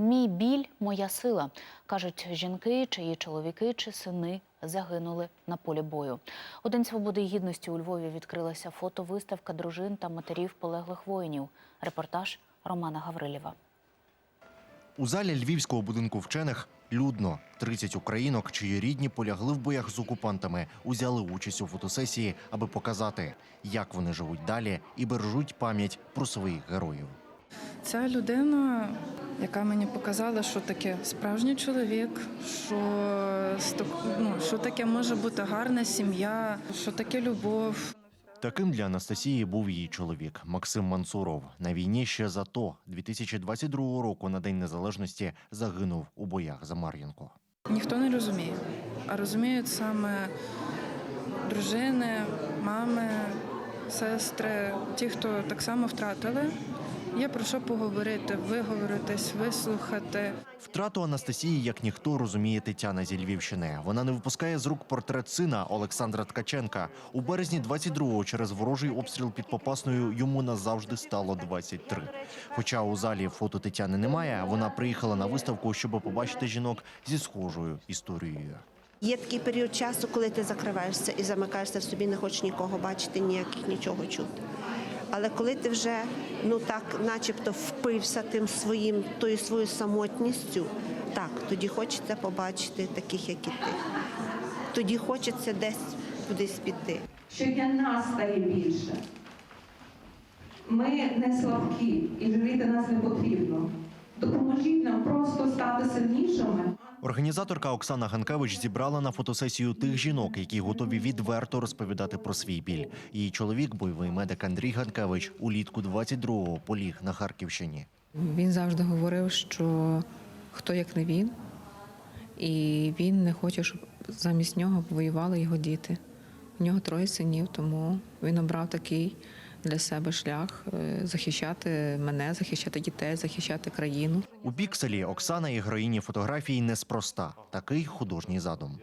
Мій біль, моя сила кажуть жінки, чиї чоловіки чи сини загинули на полі бою. У День свободи і гідності у Львові відкрилася фотовиставка дружин та матерів полеглих воїнів. Репортаж Романа Гаврилєва. У залі львівського будинку вчених людно 30 українок, чиї рідні полягли в боях з окупантами, узяли участь у фотосесії, аби показати, як вони живуть далі і бережуть пам'ять про своїх героїв. Ця людина, яка мені показала, що таке справжній чоловік, що, ну, що таке може бути гарна сім'я, що таке любов. Таким для Анастасії був її чоловік Максим Мансуров. На війні ще за то 2022 року на День Незалежності загинув у боях за Мар'їнку. Ніхто не розуміє, а розуміють саме дружини, мами, сестри, ті, хто так само втратили. Є про що поговорити, виговоритись, вислухати. Втрату Анастасії, як ніхто, розуміє Тетяна зі Львівщини. Вона не випускає з рук портрет сина Олександра Ткаченка. У березні 22-го через ворожий обстріл під Попасною йому назавжди стало 23. Хоча у залі фото Тетяни немає, вона приїхала на виставку, щоб побачити жінок зі схожою історією. Є такий період часу, коли ти закриваєшся і замикаєшся в собі, не хочеш нікого бачити, ніяких нічого чути. Але коли ти вже ну так, начебто, впився тим своїм, тою своєю самотністю, так, тоді хочеться побачити таких, як і ти. Тоді хочеться десь кудись піти. що для нас стає більше. Ми не слабкі і жаліти нас не потрібно. Допоможіть нам просто стати сильнішими. Організаторка Оксана Ганкевич зібрала на фотосесію тих жінок, які готові відверто розповідати про свій біль. Її чоловік, бойовий медик Андрій Ганкевич, улітку 22-го поліг на Харківщині. Він завжди говорив, що хто як не він, і він не хоче, щоб замість нього воювали його діти. У нього троє синів, тому він обрав такий для себе шлях е, захищати мене, захищати дітей, захищати країну. У пікселі Оксана і героїні фотографії неспроста. Такий художній задум.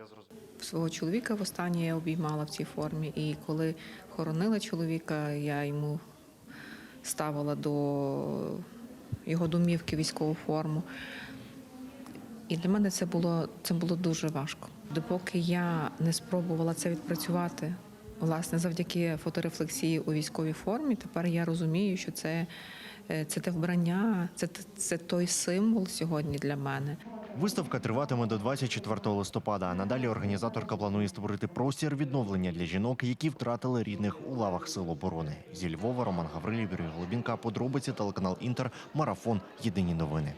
Свого чоловіка востаннє я обіймала в цій формі, і коли хоронила чоловіка, я йому ставила до його домівки військову форму. І для мене це було, це було дуже важко. Допоки я не спробувала це відпрацювати, власне, завдяки фоторефлексії у військовій формі, тепер я розумію, що це, е, це те вбрання, це, це той символ сьогодні для мене. Виставка триватиме до 24 листопада. Надалі організаторка планує створити простір відновлення для жінок, які втратили рідних у лавах сил оборони. Зі Львова Роман Гаврилів, Юрій Голубінка. Подробиці телеканал Інтер. Марафон. Єдині новини.